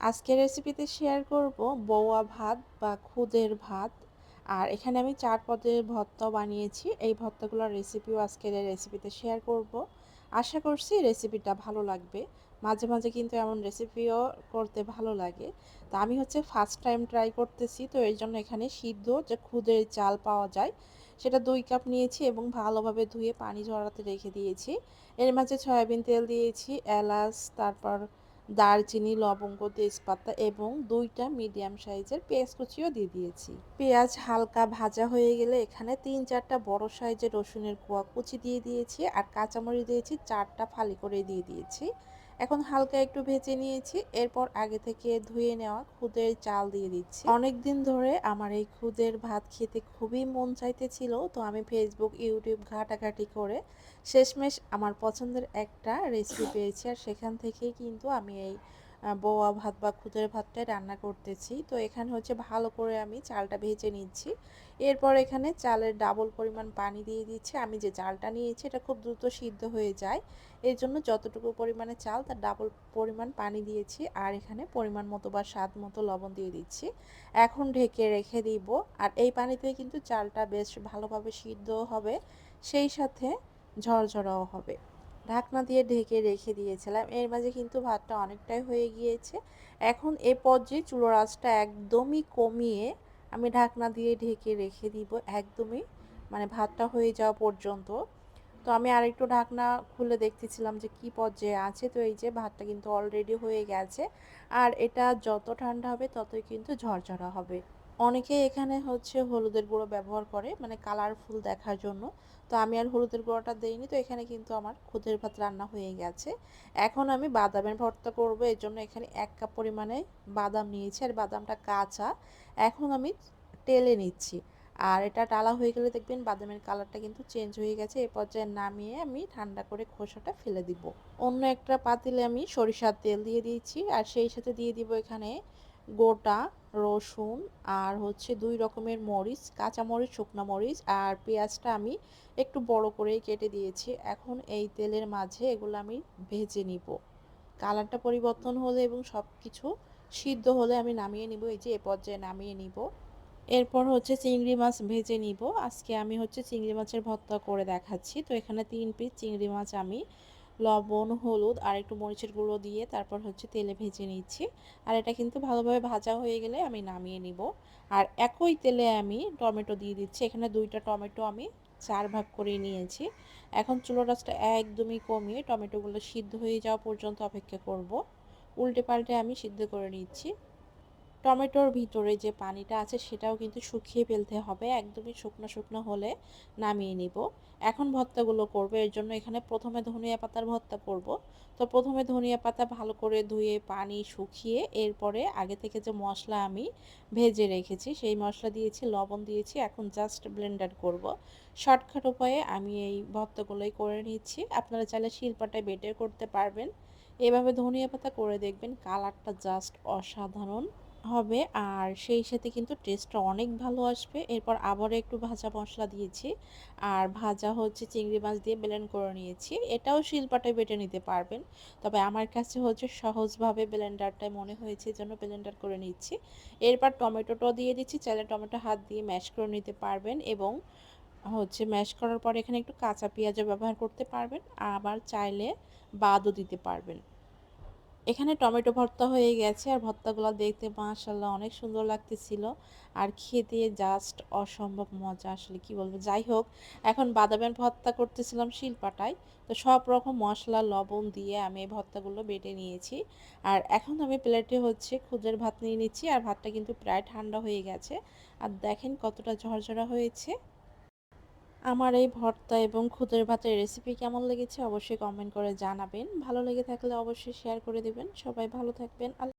আজকের রেসিপিতে শেয়ার করব বৌয়া ভাত বা খুদের ভাত। আর এখানে আমি চার পদের ভর্তা বানিয়েছি, এই ভর্তাগুলোর রেসিপিও আজকের রেসিপিতে শেয়ার করব। আশা করছি রেসিপিটা ভালো লাগবে। মাঝে মাঝে কিন্তু এমন রেসিপিও করতে ভালো লাগে। তো আমি হচ্ছে ফার্স্ট টাইম ট্রাই করতেছি, তো এর জন্য এখানে সিদ্ধ যে খুদের চাল পাওয়া যায়, সেটা দুই কাপ নিয়েছি এবং ভালোভাবে ধুয়ে পানি ঝরাতে রেখে দিয়েছি। এর মাঝে সয়াবিন তেল দিয়েছি, এলাচ, তারপর দারচিনি, লবঙ্গ, তেজপাতা এবং দুইটা মিডিয়াম সাইজের পেঁয়াজ কুচিও দিয়ে দিয়েছি। পেঁয়াজ হালকা ভাজা হয়ে গেলে এখানে তিন চারটা বড় সাইজের রসুনের কুয়া কুচি দিয়ে দিয়েছি আর কাঁচামরিচ দিয়েছি চারটা ফালি করে দিয়ে দিয়েছি। এখন হালকা একটু ভেজে নিয়েছি। এরপর আগে থেকে ধুয়ে নেওয়া খুদের চাল দিয়ে দিচ্ছি। অনেক দিন ধরে আমার এই খুদের ভাত খেতে খুবই মন চাইতেছিল, তো আমি ফেসবুক ইউটিউব ঘাটাঘাটি করে শেষমেশ আমার পছন্দের একটা রেসিপি পেয়েছি। আর সেখান থেকেই কিন্তু আমি এই বোয়া ভাত বা খুদের ভাতটাই রান্না করতেছি। তো এখানে হচ্ছে ভালো করে আমি চালটা ভেজে নিচ্ছি। এরপর এখানে চালের ডাবল পরিমাণ পানি দিয়ে দিচ্ছি। আমি যে চালটা নিয়েছি, এটা খুব দ্রুত সিদ্ধ হয়ে যায়। এর জন্য যতটুকু পরিমাণে চাল, তার ডাবল পরিমাণ পানি দিয়েছি আর এখানে পরিমাণ মতো বা স্বাদ মতো লবণ দিয়ে দিচ্ছি। এখন ঢেকে রেখে দিব। আর এই পানিতে কিন্তু চালটা বেশ ভালোভাবে সিদ্ধ হবে, সেই সাথে ঝরঝরাও হবে। ঢাকনা দিয়ে ঢেকে রেখে দিয়েছিলাম। এর মাঝে কিন্তু ভাতটা অনেকটাই হয়ে গিয়েছে। এখন এ পর্যায়ে চুলোর আঁচটা একদমই কমিয়ে আমি ঢাকনা দিয়ে ঢেকে রেখে দিব, একদমই মানে ভাতটা হয়ে যাওয়া পর্যন্ত। তো আমি আরেকটু ঢাকনা খুলে দেখতেছিলাম যে কি পর্যায়ে আছে। তো এই যে ভাতটা কিন্তু অলরেডি হয়ে গেছে। আর এটা যত ঠান্ডা হবে ততই কিন্তু ঝরঝরা হবে। অনেকে এখানে হচ্ছে হলুদের গুঁড়ো ব্যবহার করে মানে কালারফুল দেখার জন্য। তো আমি আর হলুদের গুঁড়োটা দেইনি, তো এখানে কিন্তু আমার খুদের ভাত রান্না হয়ে গেছে। এখন আমি বাদামের ভর্তা করব, এর জন্য এখানে এক কাপ পরিমাণে বাদাম নিয়েছি, আর বাদামটা কাঁচা। এখন আমি টেলে নিচ্ছি। আর এটা টালা হয়ে গেলে দেখবেন বাদামের কালারটা কিন্তু চেঞ্জ হয়ে গেছে, এ পর্যায়ে নামিয়ে আমি ঠান্ডা করে খোসাটা ফেলে দিব। অন্য একটা পাতিলে আমি সরিষার তেল দিয়ে দিয়েছি, আর সেই সাথে দিয়ে দিব এখানে গোটা, রসুন আর হচ্ছে দুই রকমের মরিচ, কাঁচা মরিচ, শুকনো মরিচ আর পেঁয়াজটা আমি একটু বড় করেই কেটে দিয়েছি। এখন এই তেলের মাঝে এগুলো আমি ভেজে নিব। কালারটা পরিবর্তন হলে এবং সব কিছু সিদ্ধ হলে আমি নামিয়ে নিব, এই যে এ পর্যায়ে নামিয়ে নিব। এরপর হচ্ছে চিংড়ি মাছ ভেজে নিব। আজকে আমি হচ্ছে চিংড়ি মাছের ভর্তা করে দেখাচ্ছি। তো এখানে তিন পিস চিংড়ি মাছ আমি লবণ, হলুদ আর একটু মরিচের গুঁড়ো দিয়ে তারপর হচ্ছে তেলে ভেজে নিচ্ছি। আর এটা কিন্তু ভালোভাবে ভাজা হয়ে গেলে আমি নামিয়ে নিব। আর একই তেলে আমি টমেটো দিয়ে দিচ্ছি। এখানে দুইটা টমেটো আমি চার ভাগ করে নিয়েছি। এখন চুলো রাসটা একদমই কমিয়ে টমেটোগুলো সিদ্ধ হয়ে যাওয়া পর্যন্ত অপেক্ষা করব। উল্টে পাল্টে আমি সিদ্ধ করে নিচ্ছি। টমেটোর ভিতরে যে পানিটা আছে সেটাও কিন্তু শুকিয়ে ফেলতে হবে। একদমই শুকনো শুকনো হলে নামিয়ে নিব। এখন ভর্তাগুলো করব। এর জন্য এখানে প্রথমে ধনিয়া পাতার ভর্তা করব। তো প্রথমে ধনিয়া পাতা ভালো করে ধুয়ে পানি শুকিয়ে এরপরে আগে থেকে যে মশলা আমি ভেজে রেখেছি সেই মশলা দিয়েছি, লবণ দিয়েছি, এখন জাস্ট ব্লেন্ডার করব। শর্টকাট উপায়ে আমি এই ভর্তাগুলোই করে নিচ্ছি। আপনারা চাইলে শিল্পাটায় বেটের করতে পারবেন। এভাবে ধনিয়া পাতা করে দেখবেন কালারটা জাস্ট অসাধারণ। হবে। আর সেই সাথে কিন্তু টেস্টটা অনেক ভালো আসবে। এরপর আবারও একটু ভাজা মশলা দিয়েছি। আর ভাজা হচ্ছে চিংড়ি মাছ দিয়ে ব্লেন্ড করে নিয়েছি। এটাও শিলপাটায় বেটে নিতে পারবেন। তবে আমার কাছে হচ্ছে সহজভাবে ব্লেন্ডারটাই মনে হয়েছে জন্য ব্লেন্ডার করে নিচ্ছি। এরপর টমেটোটাও দিয়ে দিচ্ছি। চাইলে টমেটো হাত দিয়ে ম্যাশ করে নিতে পারবেন এবং হচ্ছে ম্যাশ করার পর এখানে একটু কাঁচা পেঁয়াজও ব্যবহার করতে পারবেন। আবার চাইলে বাদও দিতে পারবেন। এখানে টমেটো ভর্তা হয়ে গেছে আর ভর্তাগুলো দেখতে মাশাল্লাহ অনেক সুন্দর লাগতেছিল। আর খেতে জাস্ট অসম্ভব মজা আসলে, কি বলব? যাই হোক, এখন বাদামের ভর্তা করতেছিলাম শিলপাটায়। তো সব রকম মশলা, লবণ দিয়ে আমি এই ভর্তাগুলো বেটে নিয়েছি। আর এখন আমি প্লেটে হচ্ছে খুদের ভাত নিয়ে নিচ্ছি। আর ভাতটা কিন্তু প্রায় ঠান্ডা হয়ে গেছে। আর দেখেন কতটা ঝরঝরা হয়েছে। আমার এই ভর্তা এবং খুদের ভাতের রেসিপি কেমন লেগেছে অবশ্যই কমেন্ট করে জানাবেন। ভালো লেগে থাকলে অবশ্যই শেয়ার করে দেবেন। সবাই ভালো থাকবেন।